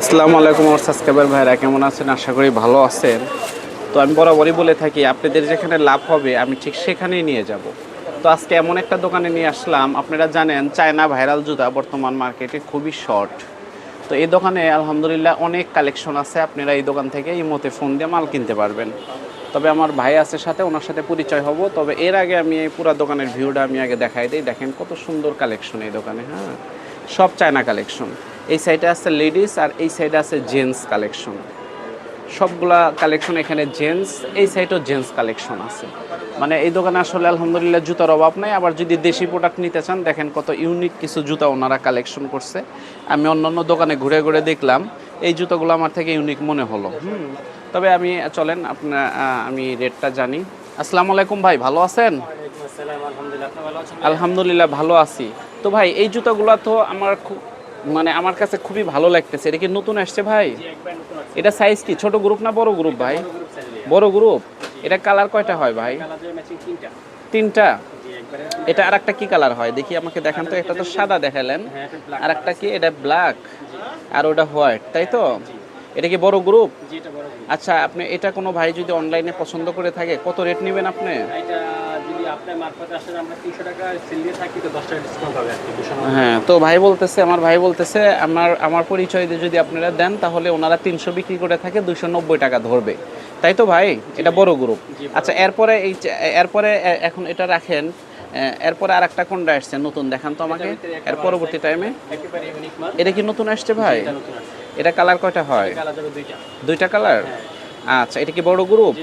আসসালামু আলাইকুম আমার সাবস্ক্রাইবার ভাইরা, কেমন আছেন? আশা করি ভালো আছেন। তো আমি বরাবরই বলে থাকি, আপনাদের যেখানে লাভ হবে, আমি ঠিক সেখানেই নিয়ে যাব। তো আজকে এমন একটা দোকানে নিয়ে আসলাম, আপনারা জানেন, চায়না ভাইরাল জুতা বর্তমান মার্কেটে খুবই শর্ট। তো এই দোকানে আলহামদুলিল্লাহ অনেক কালেকশন আছে, আপনারা এই দোকান থেকে এই মতে ফোন দিয়ে মাল কিনতে পারবেন। তবে আমার ভাই আছে সাথে, ওনার সাথে পরিচয় হব, তবে এর আগে আমি এই পুরো দোকানের ভিউটা আমি আগে দেখাই দিই। দেখেন কত সুন্দর কালেকশন এই দোকানে হ্যাঁ? সব চায়না কালেকশন। এই সাইডে আছে লেডিস আর এই সাইডে আছে জেন্টস কালেকশন সবগুলা কালেকশন এখানে জেন্টস এই সাইডেও জেন্টস কালেকশন আছে। মানে এই দোকানে আসলে আলহামদুলিল্লাহ জুতার অভাব নাই। আবার যদি দেশি প্রোডাক্ট নিতে চান দেখেন কত ইউনিক কিছু জুতা ওনারা কালেকশন করছে। আমি অন্যান্য দোকানে ঘুরে ঘুরে দেখলাম এই জুতোগুলো আমার থেকে ইউনিক মনে হলো। হুম তবে আমি চলেন আপনার আমি রেটটা জানি। আসসালামু আলাইকুম ভাই ভালো আছেন? আলহামদুলিল্লাহ ভালো আছি। তো ভাই এই জুতোগুলো তো আমার খুব মানে আমার কাছে খুবই ভালো লাগতেছে। এটা কি নতুন আসছে ভাই? এটা সাইজ কি? ছোট গ্রুপ না বড় গ্রুপ ভাই? বড় গ্রুপ এটা কালার কয়টা হয় ভাই? তিনটা। এটা আর একটা কি কালার হয়? দেখি আমাকে দেখান তো একটা তো সাদা দেখালেন। আর একটা কি? এটা ব্ল্যাক আর ওটা হোয়াইট তাই তো? এটা কি বড় গ্রুপ আচ্ছা আপনি এটা কোনো ভাই যদি অনলাইনে পছন্দ করে থাকে কত রেট নেবেন আপনি? হ্যাঁ তো ভাই বলতেছে আমার ভাই বলতেছে আমার আমার পরিচয় যদি আপনারা দেন তাহলে ওনারা তিনশো বিক্রি করে থাকে দুশো নব্বই টাকা ধরবে। তাই তো ভাই? এটা বড় গ্রুপ আচ্ছা এরপরে এই এরপরে এখন এটা রাখেন এরপরে আর একটা কোনটা আসছে? নতুন দেখান তো আমাকে এর পরবর্তী টাইমে এটা কি নতুন আসছে ভাই? এটা কালার কয়টা হয়? দুইটা। কালার আচ্ছা এটা কি বড় গ্রুপ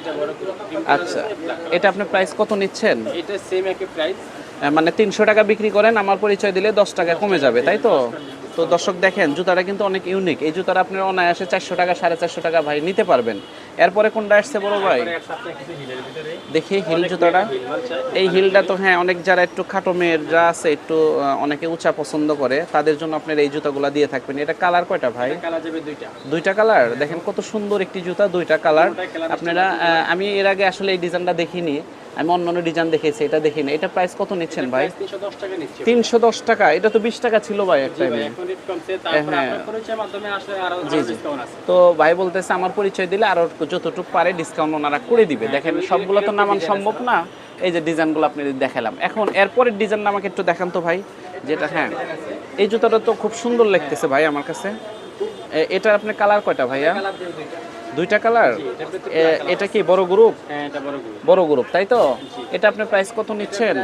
আচ্ছা এটা আপনি প্রাইস কত নিচ্ছেন? এটা সেম একই প্রাইস মানে তিনশো টাকা বিক্রি করেন আমার পরিচয় দিলে দশ টাকা কমে যাবে তাই তো? তো দর্শক দেখেন জুতাটা কিন্তু অনেক ইউনিক এই জুতাটা আপনার অনায়াসে চারশো টাকা সাড়ে চারশো টাকা ভাই নিতে পারবেন। এরপরে কোনটা আসছে বড় ভাই? দেখি হিল জুতাটা। এই হিলটা তো হ্যাঁ অনেক যারা একটু খাটো মেয়েরা আছে একটু অনেকে উঁচা পছন্দ করে তাদের জন্য আপনার এই জুতাগুলো দিয়ে থাকবেন। এটা কালার কয়টা ভাই? দুইটা। কালার? দেখেন কত সুন্দর একটি জুতা দুইটা কালার। আপনারা আমি এর আগে আসলে এই ডিজাইনটা দেখিনি। আমি অন্য অন্য ডিজাইন দেখেছি এটা দেখিনি। এটা প্রাইস কত নিচ্ছেন ভাই? তিনশো দশ টাকা এটা তো বিশ টাকা ছিল ভাই এক জি টাইমে ভাই, এখন রেট কমছে তারপর হ্যাঁ। আছে। তো ভাই বলতেছে আমার পরিচয় দিলে আরও যতটুকু পারে ডিসকাউন্ট ওনারা করে দিবে। দেখেন সবগুলো তো নামান সম্ভব না। এই যে ডিজাইনগুলো আপনি দেখালাম। এখন এরপরের ডিজাইন আমাকে একটু দেখান তো ভাই যেটা হ্যাঁ। এই জুতাটা তো খুব সুন্দর লাগতেছে ভাই আমার কাছে। এটা আপনি কালার কয়টা ভাইয়া? দুইটা কালার এটা কি বড় গ্রুপ হ্যাঁ বড় গ্রুপ তাই তো? এটা আপনি প্রাইস কত নিচ্ছেন?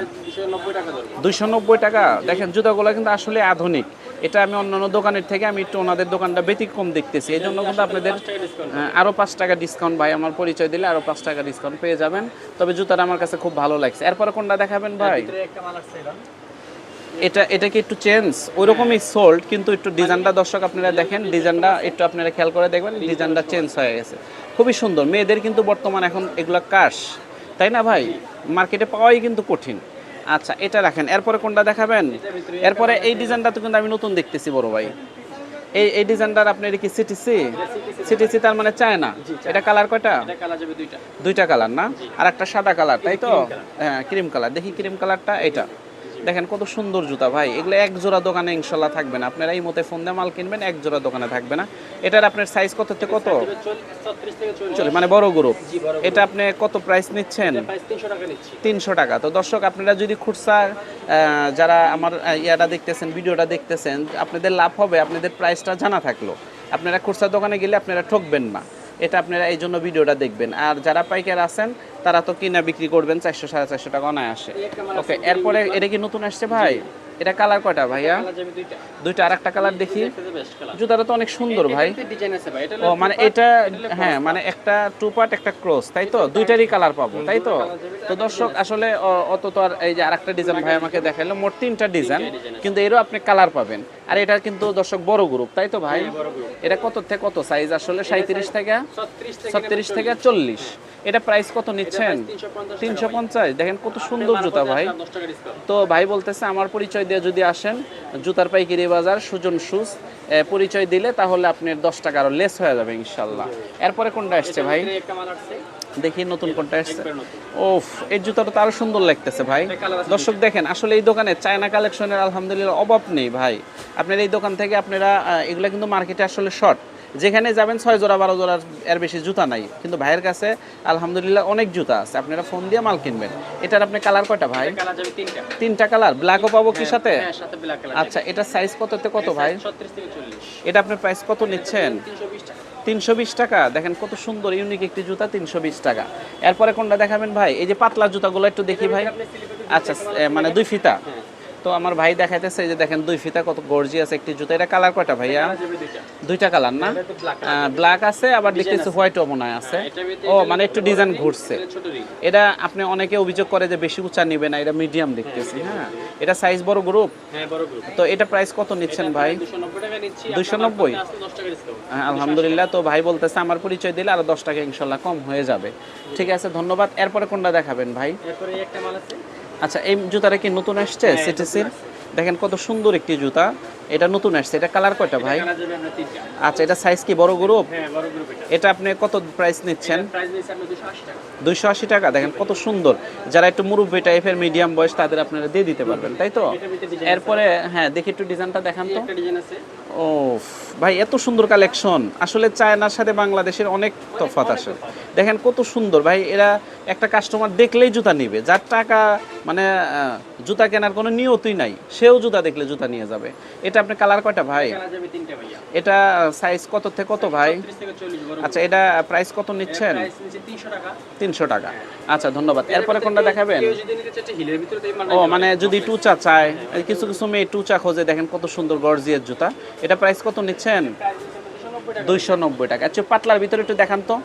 দুইশো নব্বই টাকা। দেখেন জুতাগুলো কিন্তু আসলে আধুনিক। এটা আমি অন্যান্য দোকানের থেকে আমি একটু ওনাদের দোকানটা ব্যতিক্রম দেখতেছি। এই জন্য কিন্তু আপনাদের টাকা ডিসকাউন্ট আহ, আরও পাঁচ টাকা ডিসকাউন্ট ভাই আমার পরিচয় দিলে আরও পাঁচ টাকা ডিসকাউন্ট পেয়ে যাবেন। তবে জুতাটা আমার কাছে খুব ভালো লাগছে। এরপরে কোনটা দেখাবেন ভাই? এটা এটা এটা কি একটু চেঞ্জ ওইরকমই সোল্ড কিন্তু একটু ডিজাইনটা দর্শক আপনারা দেখেন ডিজাইনটা একটু আপনারা খেয়াল করে দেখবেন ডিজাইনটা চেঞ্জ হয়ে গেছে। খুবই সুন্দর। মেয়েদের কিন্তু বর্তমান এখন এগুলো কাশ তাই না ভাই? মার্কেটে পাওয়াই কিন্তু কঠিন। আচ্ছা এটা রাখেন। এরপরে কোনটা দেখাবেন? এরপরে এই ডিজাইনটা তো কিন্তু আমি নতুন দেখতেছি বড় ভাই। এই এই ডিজাইনটার আপনার কি সিটিসি সিটিসি তার মানে চায় না এটা কালার কয়টা? এটা কালার যাবে দুইটা। দুইটা কালার না? আর একটা সাদা কালার তাই তো? হ্যাঁ ক্রিম কালার। দেখি ক্রিম কালারটা এটা দেখেন কত সুন্দর জুতা ভাই এগুলো এক জোড়া দোকানে ইনশাল্লাহ থাকবে না। আপনারা এই মতে ফোন দিয়ে মাল কিনবেন এক জোড়া দোকানে থাকবে না। এটার আপনার সাইজ কত থেকে কত? চলে মানে বড় গ্রুপ এটা আপনি কত প্রাইস নিচ্ছেন? তিনশো টাকা তো দর্শক আপনারা যদি খুচরা যারা আমার ইয়াটা দেখতেছেন ভিডিওটা দেখতেছেন আপনাদের লাভ হবে আপনাদের প্রাইসটা জানা থাকল। আপনারা খুচরা দোকানে গেলে আপনারা ঠকবেন না। এটা আপনারা এই জন্য ভিডিওটা দেখবেন। আর যারা পাইকার আছেন তারা তো কিনা বিক্রি করবেন চারশো সাড়ে চারশো টাকা অনায় আসে ওকে এরপরে এটা কি নতুন আসছে ভাই? এটা কালার কয়টা ভাইয়া? দুইটা। আর একটা কালার দেখি। জুতাটা তো অনেক সুন্দর ভাই। ও মানে এটা হ্যাঁ মানে একটা টু পার্ট একটা ক্রস তাই তো? দুইটারই কালার পাবো তাই তো? তো দর্শক আসলে অত তো আর এই যে আরেকটা ডিজাইন ভাই আমাকে দেখাইলো মোট তিনটা ডিজাইন কিন্তু এরও আপনি কালার পাবেন। আর এটা কিন্তু দর্শক বড় গ্রুপ তাই তো ভাই? এটা কত থেকে কত সাইজ আসলে? সাঁত্রিশ থেকে? ছত্রিশ থেকে চল্লিশ। এটা প্রাইস কত নিচ্ছেন? তিনশো পঞ্চাশ দেখেন কত সুন্দর জুতা ভাই। তো ভাই বলতেছে আমার পরিচয় দিয়ে যদি আসেন জুতার পাইকারি বাজার সুজন শুজ পরিচয় দিলে তাহলে আপনার দশ টাকা আরও লেস হয়ে যাবে ইনশাল্লাহ। এরপরে কোনটা আসছে ভাই? দেখি নতুন কোনটা আসছে। ওফ এই জুতাটা তো আরও সুন্দর লাগতেছে ভাই। দর্শক দেখেন আসলে এই দোকানে চায়না কালেকশনের আলহামদুলিল্লাহ অভাব নেই ভাই। আপনার এই দোকান থেকে আপনারা এগুলা কিন্তু মার্কেটে আসলে শর্ট যেখানে যাবেন ছয় জোড়া বারো জোড়ার এর বেশি জুতা নাই। কিন্তু ভাইয়ের কাছে আলহামদুলিল্লাহ অনেক জুতা আছে। আপনারা ফোন দিয়ে মাল কিনবেন। এটার আপনি কালার কয়টা ভাই? তিনটা কালার ব্ল্যাকও পাবো কি সাথে? হ্যাঁ সাথে কালার আচ্ছা এটা সাইজ কততে কত ভাই? এটা আপনার প্রাইস কত নিচ্ছেন? তিনশো বিশ টাকা। তিনশো বিশ টাকা। দেখেন কত সুন্দর ইউনিক একটি জুতা তিনশো বিশ টাকা। এরপরে কোনটা দেখাবেন ভাই? এই যে পাতলা জুতাগুলো একটু দেখি ভাই। আচ্ছা মানে দুই ফিতা। হ্যাঁ। তো আমার ভাই দেখাইতেছে এই যে দেখেন দুই ফিতা কত গর্জি আছে একটি জুতা। এটা কালার কয়টা ভাইয়া? দুইটা। কালার না? ব্ল্যাক আছে আবার দেখতেছি হোয়াইটও মনে হয় আছে। ও মানে একটু ডিজাইন ঘুরছে। এটা আপনি অনেকে অভিযোগ করে যে বেশি উঁচা নিবে না এটা মিডিয়াম দেখতেছি হ্যাঁ। এটা সাইজ বড় গ্রুপ হ্যাঁ বড় গ্রুপ তো এটা প্রাইস কত নিচ্ছেন ভাই? দুশো নব্বই টাকা নিচ্ছি 290? টাকা ডিসকাউন্ট হ্যাঁ, আলহামদুলিল্লাহ তো ভাই বলতেছে আমার পরিচয় দিলে আরও দশ টাকা ইনশাল্লাহ কম হয়ে যাবে। ঠিক আছে ধন্যবাদ। এরপরে কোনটা দেখাবেন ভাই? একটা মাল আছে। আচ্ছা এই জুতাটা কি নতুন আসছে? হ্যাঁ, সিটিসির দেখেন কত সুন্দর একটি জুতা। এটা নতুন আসছে। এটা কালার কয়টা ভাই? আচ্ছা এটা সাইজ কি? বড় গ্রুপ হ্যাঁ বড় গ্রুপ এটা। এটা আপনি কত প্রাইস নিচ্ছেন? দুইশো আশি টাকা। দেখেন কত সুন্দর। যারা একটু মুরব্বী টাইপের মিডিয়াম বয়স তাদের আপনারা দিয়ে দিতে পারবেন তাই তো? এরপরে হ্যাঁ দেখি একটু ডিজাইনটা দেখান তো। একটা ডিজাইন আছে। ও ভাই এত সুন্দর কালেকশন আসলে চায়নার সাথে বাংলাদেশের অনেক তফাৎ আসে দেখেন কত সুন্দর ভাই এরা একটা কাস্টমার দেখলেই জুতা নিবে। যার টাকা মানে জুতা কেনার কোনো নিয়তই নাই সেও জুতা দেখলে জুতা নিয়ে যাবে। এটা আপনি কালার কয়টা ভাই? এটা সাইজ কত থেকে কত ভাই? আচ্ছা এটা প্রাইস কত নিচ্ছেন? তিনশো টাকা। আচ্ছা ধন্যবাদ। এরপরে কোনটা দেখাবেন? ও মানে যদি টুচা চায় কিছু কিছু মেয়ে টুচা খোঁজে দেখেন কত সুন্দর গর্জিয়ার জুতা। এটা প্রাইস কত নিচ্ছেন? দুইশো নব্বই টাকা। আচ্ছা পাতলার ভিতরে একটু দেখান তো।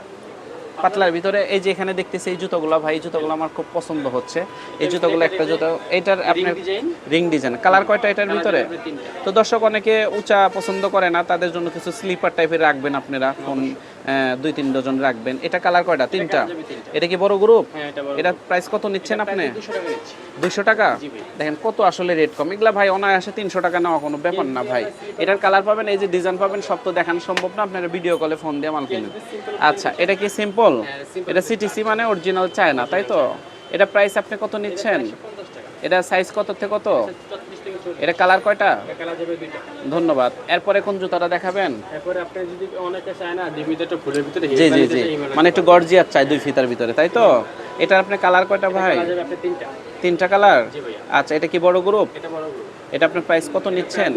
পাতলার ভিতরে এই যে এখানে দেখতেছি এই জুতোগুলো ভাই এই জুতোগুলো আমার খুব পছন্দ হচ্ছে। এই জুতোগুলো একটা জুতো এটার আপনার রিং ডিজাইন কালার কয়টা এটার ভিতরে? তো দর্শক অনেকে উঁচা পছন্দ করে না তাদের জন্য কিছু স্লিপার টাইপের রাখবেন আপনারা। ফোন দুই তিন ডজন রাখবেন। এটা কালার কয়টা? তিনটা? এটা কি বড় গ্রুপ হ্যাঁ এটা প্রাইস কত নিচ্ছেন আপনি? দুইশো টাকা দেখেন কত আসলে রেট কম। এগুলা ভাই অনায়াসে তিনশো টাকা নেওয়া কোনো ব্যাপার না ভাই। এটার কালার পাবেন এই যে ডিজাইন পাবেন সব তো দেখানো সম্ভব না। আপনারা ভিডিও কলে ফোন দিয়ে মাল কিনেন। আচ্ছা এটা কি সিম্পল এটা সিটিসি মানে অরিজিনাল চায় না তাই তো? এটা প্রাইস আপনি কত নিচ্ছেন? এটা সাইজ কত থেকে কত? এটা কালার কয়টা? কালার যাবে দুইটা। ধন্যবাদ। এরপরে কোন জুতাটা দেখাবেন? এরপরে আপনি যদি অনেকে চায় না ডিমিতে একটা ফুলের ভিতরে জি জি জি। মানে একটু গর্জিয়ার চাই দুই ফিতার ভিতরে তাই তো? এটা আপনি কালার কয়টা ভাই? কালার যাবে আপনি তিনটা। তিনটা কালার? আচ্ছা এটা কি বড় গ্রুপ এটা আপনার প্রাইস কত নিচ্ছেন?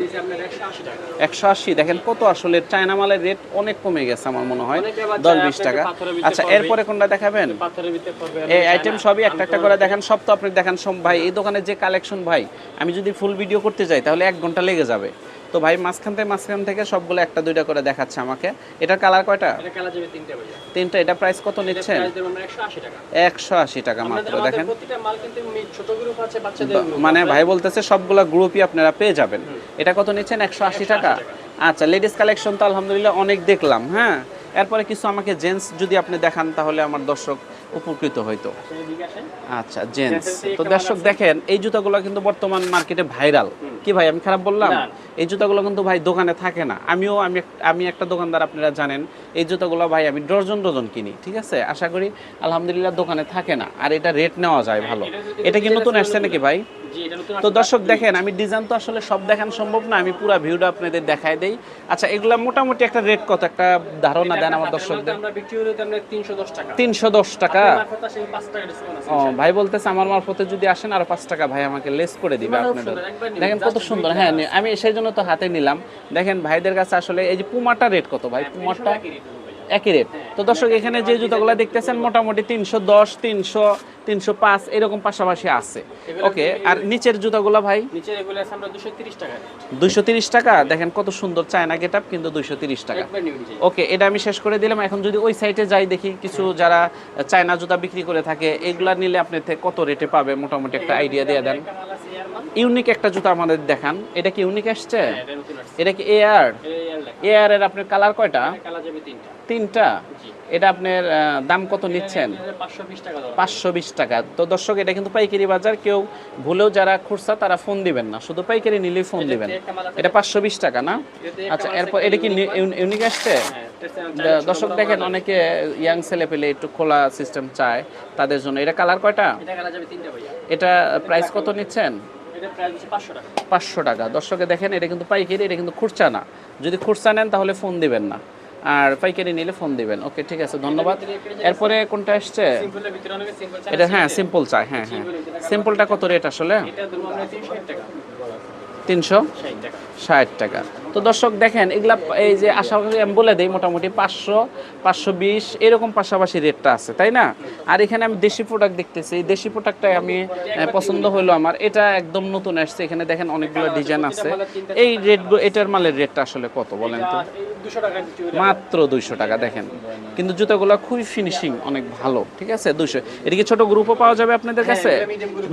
একশো আশি দেখেন কত আসলে চায়না মালের রেট অনেক কমে গেছে আমার মনে হয়। দশ বিশ টাকা। আচ্ছা এরপরে কোনটা দেখাবেন? এই আইটেম সবই একটা একটা করে দেখেন সব তো আপনি দেখেন সব ভাই এই দোকানের যে কালেকশন ভাই আমি যদি ফুল ভিডিও করতে যাই তাহলে এক ঘণ্টা লেগে যাবে। তো ভাই মাঝখান থেকে মাঝখান থেকে সবগুলো একটা দুইটা করে দেখাচ্ছে আমাকে। এটার কালার কয়টা? তিনটা এটা প্রাইস কত নিচ্ছেন? একশো আশি টাকা। মাত্র দেখেন। মানে ভাই বলতেছে সবগুলা গ্রুপই আপনারা পেয়ে যাবেন। এটা কত নিচ্ছেন? একশো আশি টাকা। আচ্ছা লেডিস কালেকশন তো আলহামদুলিল্লাহ অনেক দেখলাম হ্যাঁ? এরপরে কিছু আমাকে জেন্টস যদি আপনি দেখান তাহলে আমার দর্শক উপকৃত হইতো। আচ্ছা জেন্টস তো দর্শক দেখেন এই জুতাগুলো কিন্তু বর্তমান মার্কেটে ভাইরাল কি ভাই আমি খারাপ বললাম? এই জুতাগুলো কিন্তু ভাই দোকানে থাকে না। আমিও আমি আমি একটা দোকানদার আপনারা জানেন এই জুতাগুলো ভাই আমি ডজন ডজন কিনি ঠিক আছে? আশা করি আলহামদুলিল্লাহ দোকানে থাকে না। আর এটা রেট নেওয়া যায় ভালো। এটা কি নতুন আসছে নাকি ভাই? তো দর্শক দেখেন আমি ডিজাইন তো আসলে সব দেখানো সম্ভব না আমি পুরো ভিউটা আপনাদের দেখাই দেই। আচ্ছা এগুলা মোটামুটি একটা রেট কত? একটা ধারণা দেন আমার দর্শকদের। আমরা বিক্রি করি তো 310 টাকা। তিনশো দশ টাকা? আপনার মারফত আসে 5 টাকা ডিসকাউন্ট আছে ও ভাই বলতেছে আমার মারফতে যদি আসেন আর পাঁচ টাকা ভাই আমাকে লেস করে দিবে মানে আপনাদের। দেখেন কত সুন্দর। হ্যাঁ আমি সেই জন্য তো হাতে নিলাম। দেখেন ভাইদের কাছে আসলে এই যে পুমাটা রেট কত ভাই? পুমাটা একই রেট তো দর্শক এখানে যে জুতাগুলো দেখতেছেন মোটামুটি তিনশো দশ তিনশো তিনশো পাঁচ এরকম পাশাপাশি আছে। ওকে আর নিচের জুতাগুলো ভাই? নিচে এগুলো আছে আমরা 230 টাকা। rate। দুইশো তিরিশ টাকা? দেখেন কত সুন্দর চায়না গেট আপ কিন্তু দুইশো তিরিশ টাকা। ওকে এটা আমি শেষ করে দিলাম। এখন যদি ওই সাইটে যাই দেখি কিছু যারা চায়না জুতা বিক্রি করে থাকে এগুলা নিলে আপনি কত রেটে পাবে? মোটামুটি একটা আইডিয়া দিয়ে দেন। ইউনিক একটা জুতা আমাদের দেখান। এটা কি ইউনিক আসছে? এটা নতুন আসছে। এটা কি এয়ার এটা এয়ার এর আপনার কালার কয়টা? তিনটা। এটা আপনার দাম কত নিচ্ছেন? এটা 520 টাকা দাম পাঁচশো বিশ টাকা। তো দর্শক এটা কিন্তু পাইকারি বাজার কেউ ভুলেও যারা খুচরা তারা ফোন দিবেন না। শুধু পাইকারি নিলেই ফোন দিবেন। এটা পাঁচশো বিশ টাকা না? আচ্ছা এরপর এটা কি ইউনিক আসছে? হ্যাঁ দর্শক দেখেন অনেকে ইয়াং ছেলে পেলে একটু খোলা সিস্টেম চায় তাদের জন্য। এটা কালার কয়টা? এটা প্রাইস কত নিচ্ছেন? এটা প্রাইস হচ্ছে 500 টাকা। পাঁচশো টাকা। দর্শকে দেখেন এটা কিন্তু পাইকারি এটা কিন্তু খুচরা না। যদি খুচরা নেন তাহলে ফোন দিবেন না। আর পাইকারি নিলে ফোন দিবেন। ওকে ঠিক আছে ধন্যবাদ। এরপরে কোনটা আসছে এটা হ্যাঁ সিম্পল চাই হ্যাঁ হ্যাঁ। সিম্পলটা কত রেট আসলে? এটা ধরুন আমরা 360 তিনশো? টাকা। ষাট টাকা। তো দর্শক দেখেন এগুলা এই যে আশা করি আমি বলে দিই মোটামুটি পাঁচশো পাঁচশো বিশ এরকম পাশাপাশি রেটটা আছে তাই না? আর এখানে আমি দেশি প্রোডাক্ট দেখতেছি। এই দেশি প্রোডাক্টটাই আমি পছন্দ হলো আমার। এটা একদম নতুন আসছে। এখানে দেখেন অনেকগুলো ডিজাইন আছে। এই রেট এটার মালের রেটটা আসলে কত বলেন তো? আর এই 200 টাকা মাত্র দুইশো টাকা দেখেন। কিন্তু জুতাগুলো খুবই ফিনিশিং অনেক ভালো ঠিক আছে? দুইশো এদিকে ছোট গ্রুপও পাওয়া যাবে আপনাদের কাছে?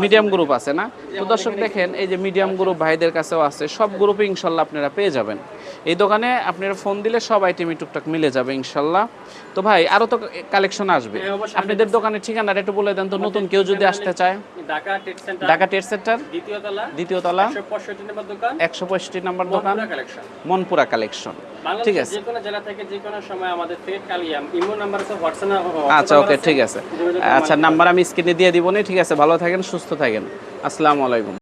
মিডিয়াম গ্রুপ আছে। না? তো দর্শক দেখেন এই যে মিডিয়াম গ্রুপ ভাইদের কাছেও আছে। সব গ্রুপে ইনশাল্লাহ আপনারা পেয়ে যাবেন। এই দোকানে আপনারা ফোন দিলে সব আইটেমই টুকটাক মিলে যাবে ইনশাল্লাহ। তো ভাই আরও তো কালেকশন আসবে। হ্যাঁ। আপনাদের দোকানের ঠিকানাটা একটু বলে দেন তো নতুন কেউ যদি আসতে চায়। ঢাকা টেট সেন্টার ঢাকা ট্রেড সেন্টার দ্বিতীয় তলা দ্বিতীয় তলা 165 নম্বর দোকান একশো পঁয়ষট্টি নাম্বার দোকান মনপুরা কালেকশন ঠিক আছে। যে কোনো জেলা থেকে যে কোনো সময় আমাদের থেকে কালিয়াম ইমো নাম্বার আছে হোয়াটসঅ্যাপ আচ্ছা ওকে ঠিক আছে। আচ্ছা নাম্বার আমি স্ক্রিনে দিয়ে দিব না ঠিক আছে। ভালো থাকেন সুস্থ থাকেন। আসসালামু আলাইকুম।